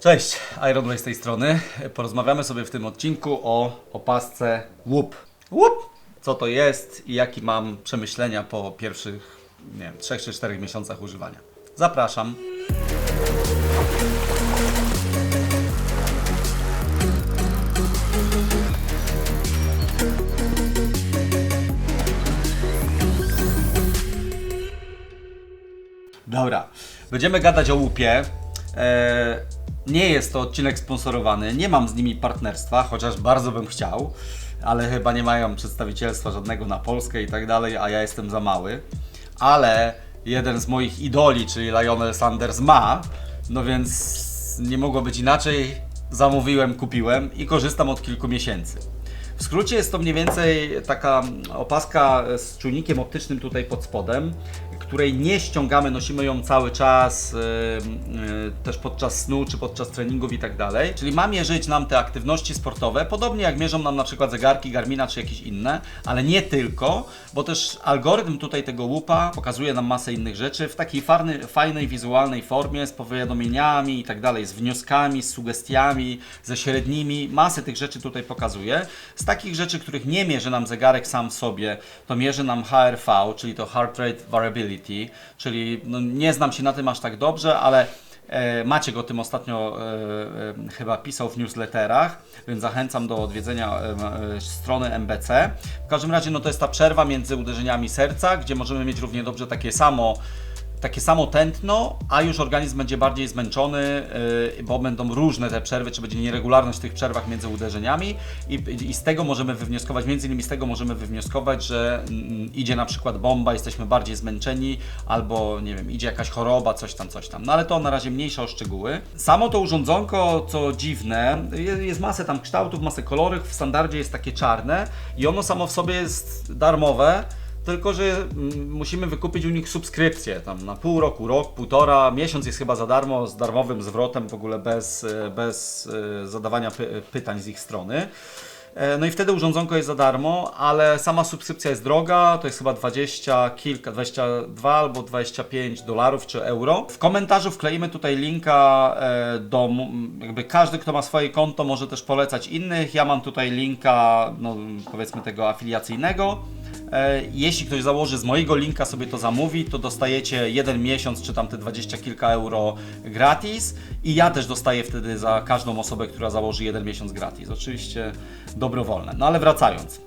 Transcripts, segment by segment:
Cześć, Iron Way z tej strony. Porozmawiamy sobie w tym odcinku o opasce łup. Łup! Co to jest i jakie mam przemyślenia po pierwszych, nie wiem, 3 czy 4 miesiącach używania. Zapraszam. Dobra, będziemy gadać o łupie. E, nie jest to odcinek sponsorowany, nie mam z nimi partnerstwa, chociaż bardzo bym chciał, ale chyba nie mają przedstawicielstwa żadnego na Polskę i tak dalej, a ja jestem za mały. Ale jeden z moich idoli, czyli Lionel Sanders ma, no więc nie mogło być inaczej. Zamówiłem, kupiłem i korzystam od kilku miesięcy. W skrócie jest to mniej więcej taka opaska z czujnikiem optycznym tutaj pod spodem, której nie ściągamy, nosimy ją cały czas, yy, yy, też podczas snu czy podczas treningów i tak dalej. Czyli ma mierzyć nam te aktywności sportowe, podobnie jak mierzą nam na przykład zegarki Garmina czy jakieś inne, ale nie tylko, bo też algorytm tutaj tego łupa pokazuje nam masę innych rzeczy w takiej farny, fajnej, wizualnej formie, z powiadomieniami i tak dalej, z wnioskami, z sugestiami, ze średnimi, masę tych rzeczy tutaj pokazuje. Z takich rzeczy, których nie mierzy nam zegarek sam w sobie, to mierzy nam HRV, czyli to Heart Rate Variability, czyli no, nie znam się na tym aż tak dobrze, ale e, Maciek o tym ostatnio e, e, chyba pisał w newsletterach, więc zachęcam do odwiedzenia strony MBC. W każdym razie no, to jest ta przerwa między uderzeniami serca, gdzie możemy mieć równie dobrze takie samo takie samo tętno, a już organizm będzie bardziej zmęczony, yy, bo będą różne te przerwy, czy będzie nieregularność w tych przerwach między uderzeniami i, i z tego możemy wywnioskować, między innymi z tego możemy wywnioskować, że mm, idzie na przykład bomba, jesteśmy bardziej zmęczeni, albo nie wiem, idzie jakaś choroba, coś tam, coś tam. No ale to na razie mniejsza o szczegóły. Samo to urządzonko, co dziwne, jest, jest masę tam kształtów, masę kolorów, w standardzie jest takie czarne i ono samo w sobie jest darmowe. Tylko, że mm, musimy wykupić u nich subskrypcję tam na pół roku, rok, półtora, miesiąc jest chyba za darmo, z darmowym zwrotem, w ogóle bez, e, bez e, zadawania py pytań z ich strony. E, No i wtedy urządzonko jest za darmo, ale sama subskrypcja jest droga, to jest chyba 20 kilka, 22 albo 25 dolarów czy euro. W komentarzu wkleimy tutaj linka e, do, jakby każdy, kto ma swoje konto może też polecać innych. Ja mam tutaj linka, no powiedzmy tego afiliacyjnego. E, Jeśli ktoś założy z mojego linka sobie to zamówi, to dostajecie jeden miesiąc czy tam te 20 kilka euro gratis i ja też dostaję wtedy za każdą osobę, która założy jeden miesiąc gratis. Oczywiście dobrowolne. No ale wracając.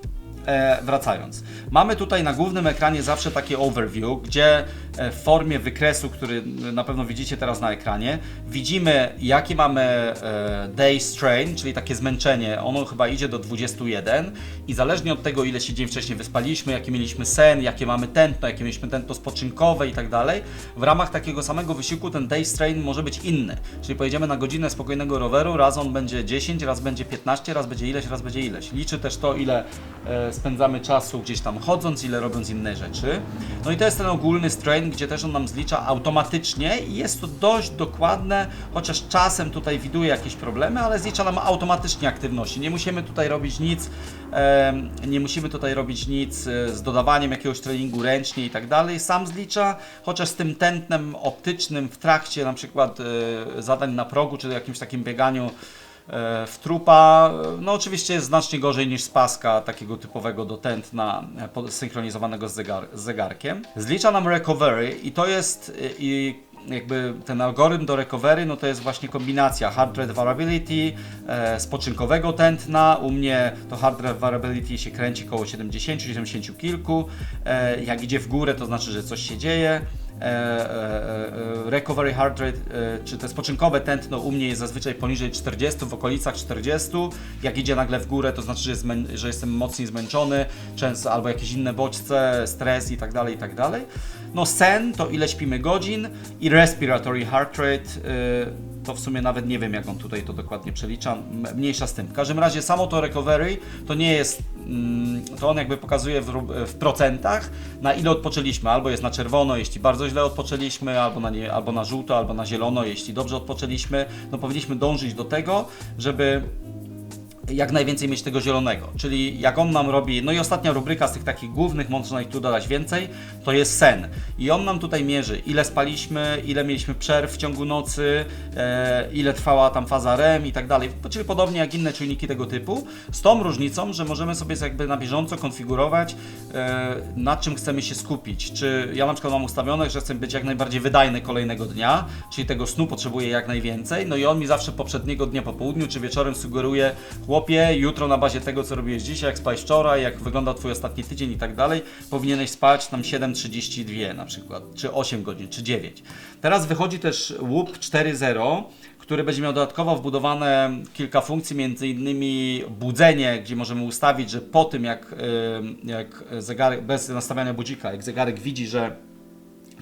E, wracając, mamy tutaj na głównym ekranie zawsze takie overview, gdzie e, w formie wykresu, który na pewno widzicie teraz na ekranie, widzimy jaki mamy e, day strain, czyli takie zmęczenie. Ono chyba idzie do 21 i zależnie od tego, ile się dzień wcześniej wyspaliśmy, jaki mieliśmy sen, jakie mamy tętno, jakie mieliśmy tętno spoczynkowe i tak dalej, w ramach takiego samego wysiłku ten day strain może być inny. Czyli pojedziemy na godzinę spokojnego roweru, raz on będzie 10, raz będzie 15, raz będzie ileś, raz będzie ileś. Liczy też to, ile e, spędzamy czasu gdzieś tam chodząc, ile robiąc inne rzeczy. No i to jest ten ogólny strain, gdzie też on nam zlicza automatycznie i jest to dość dokładne, chociaż czasem tutaj widuje jakieś problemy, ale zlicza nam automatycznie aktywności. Nie musimy tutaj robić nic, nie musimy tutaj robić nic e, z dodawaniem jakiegoś treningu ręcznie i tak dalej. Sam zlicza, chociaż z tym tętnem optycznym w trakcie na przykład e, zadań na progu, czy jakimś takim bieganiu w trupa, e, no oczywiście jest znacznie gorzej niż z paska takiego typowego do tętna e, synchronizowanego z, zegar, z zegarkiem. Zlicza nam recovery i to jest e, i jakby ten algorytm do recovery, no to jest właśnie kombinacja heart rate variability, e, spoczynkowego tętna. U mnie to heart rate variability się kręci koło 70, 70 kilku. E, jak idzie w górę, to znaczy, że coś się dzieje. E, e, e, recovery heart rate, czy te spoczynkowe tętno u mnie jest zazwyczaj poniżej 40, w okolicach 40. Jak idzie nagle w górę, to znaczy, że, jest że jestem mocniej zmęczony, często albo jakieś inne bodźce, stres i tak dalej, i tak dalej. No sen to ile śpimy godzin i respiratory heart rate y, to w sumie nawet nie wiem jak on tutaj to dokładnie przelicza, mniejsza z tym. W każdym razie samo to recovery to nie jest, mm, to on jakby pokazuje w, w procentach na ile odpoczęliśmy, albo jest na czerwono jeśli bardzo źle odpoczęliśmy, albo na, nie, albo na żółto, albo na zielono jeśli dobrze odpoczęliśmy. No powinniśmy dążyć do tego, żeby jak najwięcej mieć tego zielonego. Czyli jak on nam robi, no i ostatnia rubryka z tych takich głównych, można ich tu dodać więcej, to jest sen. I on nam tutaj mierzy, ile spaliśmy, ile mieliśmy przerw w ciągu nocy, e, ile trwała tam faza REM i tak dalej. Czyli podobnie jak inne czujniki tego typu, z tą różnicą, że możemy sobie jakby na bieżąco konfigurować, e, nad czym chcemy się skupić. Czy ja na przykład mam ustawione, że chcę być jak najbardziej wydajny kolejnego dnia, czyli tego snu potrzebuję jak najwięcej, no i on mi zawsze poprzedniego dnia po południu czy wieczorem sugeruje, chłopie, jutro na bazie tego, co robiłeś dzisiaj, jak spałeś wczoraj, jak wygląda Twój ostatni tydzień i tak dalej, powinieneś spać tam 7.32 na przykład, czy 8 godzin, czy 9. Teraz wychodzi też łup 4.0, który będzie miał dodatkowo wbudowane kilka funkcji, między innymi budzenie, gdzie możemy ustawić, że po tym jak, jak zegarek, bez nastawiania budzika, jak zegarek widzi, że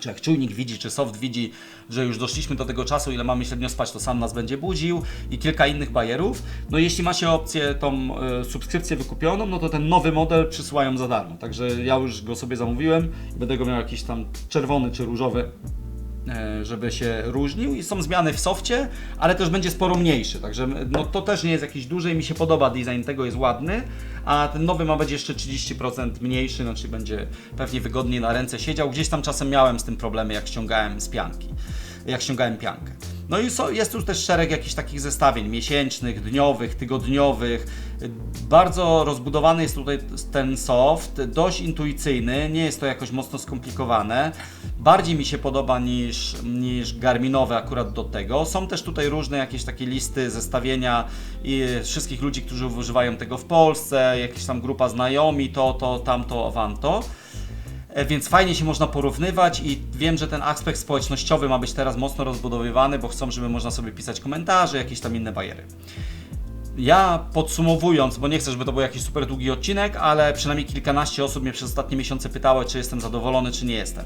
czy jak czujnik widzi, czy soft widzi, że już doszliśmy do tego czasu, ile mamy średnio spać, to sam nas będzie budził i kilka innych bajerów. No i jeśli macie opcję tą e, subskrypcję wykupioną, no to ten nowy model przysyłają za darmo. Także ja już go sobie zamówiłem będę go miał jakiś tam czerwony czy różowy żeby się różnił i są zmiany w softie, ale też będzie sporo mniejszy, także no, to też nie jest jakiś duży i mi się podoba design tego, jest ładny, a ten nowy ma być jeszcze 30% mniejszy, znaczy będzie pewnie wygodniej na ręce siedział. Gdzieś tam czasem miałem z tym problemy, jak ściągałem z pianki, jak ściągałem piankę. No i so, jest tu też szereg jakichś takich zestawień miesięcznych, dniowych, tygodniowych. Bardzo rozbudowany jest tutaj ten soft, dość intuicyjny, nie jest to jakoś mocno skomplikowane. Bardziej mi się podoba niż, niż Garminowe akurat do tego. Są też tutaj różne jakieś takie listy, zestawienia i wszystkich ludzi, którzy używają tego w Polsce, jakaś tam grupa znajomi, to, to, tamto, wamto. E, Więc fajnie się można porównywać i wiem, że ten aspekt społecznościowy ma być teraz mocno rozbudowywany, bo chcą, żeby można sobie pisać komentarze, jakieś tam inne bariery. Ja podsumowując, bo nie chcę, żeby to był jakiś super długi odcinek, ale przynajmniej kilkanaście osób mnie przez ostatnie miesiące pytało, czy jestem zadowolony, czy nie jestem.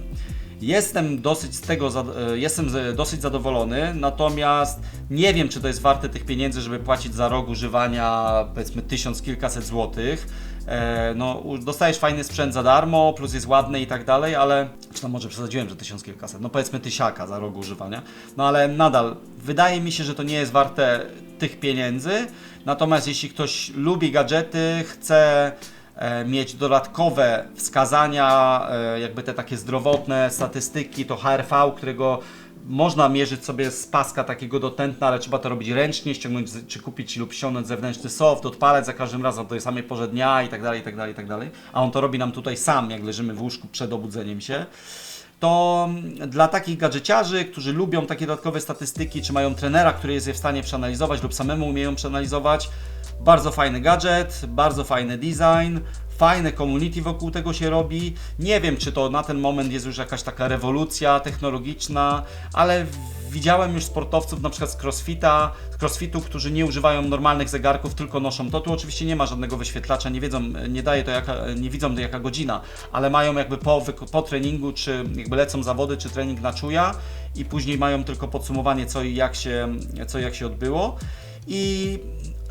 Jestem dosyć z tego, e, jestem z- dosyć zadowolony, natomiast nie wiem, czy to jest warte tych pieniędzy, żeby płacić za rok używania powiedzmy tysiąc kilkaset złotych. E, no, dostajesz fajny sprzęt za darmo, plus jest ładny i tak dalej, ale czy tam może przesadziłem, że tysiąc kilkaset, no powiedzmy tysiaka za rok używania, no ale nadal wydaje mi się, że to nie jest warte tych pieniędzy. Natomiast jeśli ktoś lubi gadżety, chce e, mieć dodatkowe wskazania, e, jakby te takie zdrowotne statystyki, to HRV, którego można mierzyć sobie z paska takiego do tętna, ale trzeba to robić ręcznie, ściągnąć czy kupić lub ściągnąć zewnętrzny soft, odpalać za każdym razem o tej samej porze dnia i tak dalej, i tak dalej, i tak dalej. A on to robi nam tutaj sam, jak leżymy w łóżku przed obudzeniem się to mm, dla takich gadżeciarzy, którzy lubią takie dodatkowe statystyki, czy mają trenera, który jest je w stanie przeanalizować lub samemu umieją przeanalizować, bardzo fajny gadżet, bardzo fajny design, fajne community wokół tego się robi. Nie wiem, czy to na ten moment jest już jakaś taka rewolucja technologiczna, ale widziałem już sportowców na przykład z crossfita, z crossfitu, którzy nie używają normalnych zegarków, tylko noszą to. Tu oczywiście nie ma żadnego wyświetlacza, nie wiedzą, nie daje to jaka, nie widzą jaka godzina, ale mają jakby po, po treningu, czy jakby lecą zawody, czy trening na czuja i później mają tylko podsumowanie co i jak się, co i jak się odbyło. I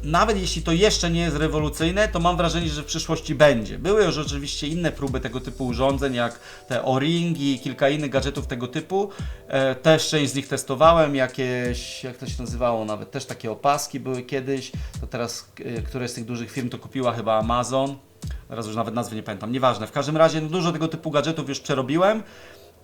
nawet jeśli to jeszcze nie jest rewolucyjne, to mam wrażenie, że w przyszłości będzie. Były już oczywiście inne próby tego typu urządzeń, jak te O-ringi i kilka innych gadżetów tego typu. E, też część z nich testowałem, jakieś, jak to się nazywało nawet, też takie opaski były kiedyś. To teraz e, któreś z tych dużych firm to kupiła chyba Amazon. Teraz już nawet nazwy nie pamiętam, nieważne. W każdym razie no, dużo tego typu gadżetów już przerobiłem.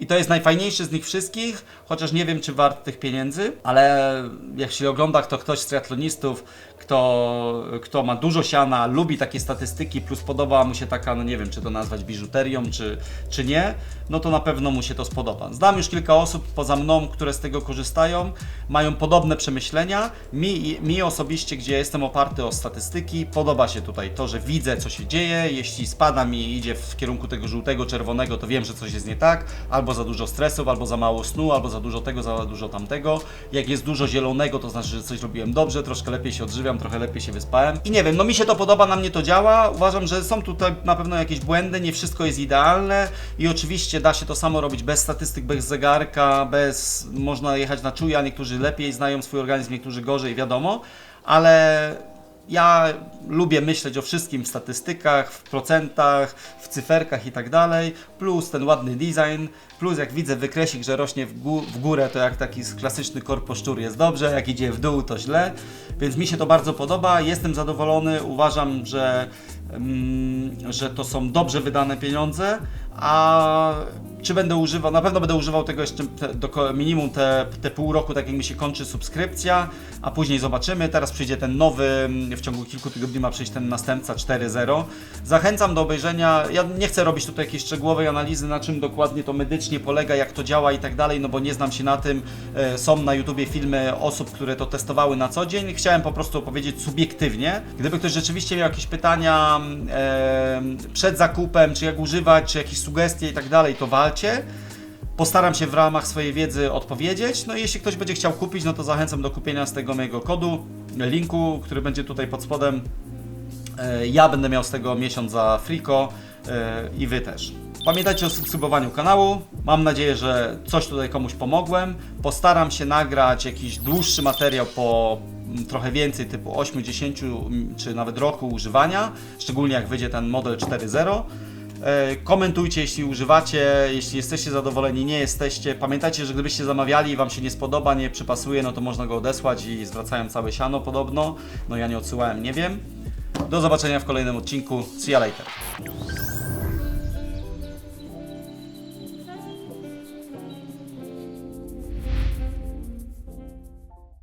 I to jest najfajniejszy z nich wszystkich, chociaż nie wiem, czy wart tych pieniędzy, ale się ogląda to ktoś z triatlonistów, kto, kto ma dużo siana, lubi takie statystyki, plus podoba mu się taka, no nie wiem, czy to nazwać biżuterią, czy, czy nie, no to na pewno mu się to spodoba. Znam już kilka osób poza mną, które z tego korzystają, mają podobne przemyślenia. Mi, mi osobiście, gdzie jestem oparty o statystyki, podoba się tutaj to, że widzę, co się dzieje. Jeśli spada mi i idzie w kierunku tego żółtego, czerwonego, to wiem, że coś jest nie tak, albo za dużo stresów, albo za mało snu, albo za dużo tego, za dużo tamtego. Jak jest dużo zielonego, to znaczy, że coś robiłem dobrze, troszkę lepiej się odżywiam, trochę lepiej się wyspałem. I nie wiem, no mi się to podoba, na mnie to działa. Uważam, że są tutaj na pewno jakieś błędy, nie wszystko jest idealne i oczywiście da się to samo robić bez statystyk, bez zegarka, bez... można jechać na czuja, niektórzy lepiej znają swój organizm, niektórzy gorzej, wiadomo, ale ja lubię myśleć o wszystkim w statystykach, w procentach, w cyferkach i tak dalej, plus ten ładny design, plus jak widzę wykresik, że rośnie w, gó- w górę, to jak taki klasyczny korposzczur jest dobrze, jak idzie w dół, to źle, więc mi się to bardzo podoba, jestem zadowolony, uważam, że, mm, że to są dobrze wydane pieniądze, a czy będę używał, na pewno będę używał tego jeszcze te, do minimum te, te pół roku, tak jak mi się kończy subskrypcja, a później zobaczymy. Teraz przyjdzie ten nowy, w ciągu kilku tygodni ma przyjść ten następca 4.0. Zachęcam do obejrzenia. Ja nie chcę robić tutaj jakiejś szczegółowej analizy, na czym dokładnie to medycznie polega, jak to działa i tak dalej, no bo nie znam się na tym. E, Są na YouTubie filmy osób, które to testowały na co dzień. Chciałem po prostu opowiedzieć subiektywnie. Gdyby ktoś rzeczywiście miał jakieś pytania mm, e, przed zakupem, czy jak używać, czy jakieś sugestie i tak dalej, to walcie. Postaram się w ramach swojej wiedzy odpowiedzieć. No i jeśli ktoś będzie chciał kupić, no to zachęcam do kupienia z tego mojego kodu, linku, który będzie tutaj pod spodem. E, Ja będę miał z tego miesiąc za friko e, i Wy też. Pamiętajcie o subskrybowaniu kanału. Mam nadzieję, że coś tutaj komuś pomogłem. Postaram się nagrać jakiś dłuższy materiał po mm, trochę więcej, typu 8, 10 mm, czy nawet roku używania, szczególnie jak wyjdzie ten model 4.0. E, Komentujcie, jeśli używacie, jeśli jesteście zadowoleni, nie jesteście. Pamiętajcie, że gdybyście zamawiali i Wam się nie spodoba, nie przypasuje, no to można go odesłać i zwracają całe siano podobno. No ja nie odsyłałem, nie wiem. Do zobaczenia w kolejnym odcinku. See you later.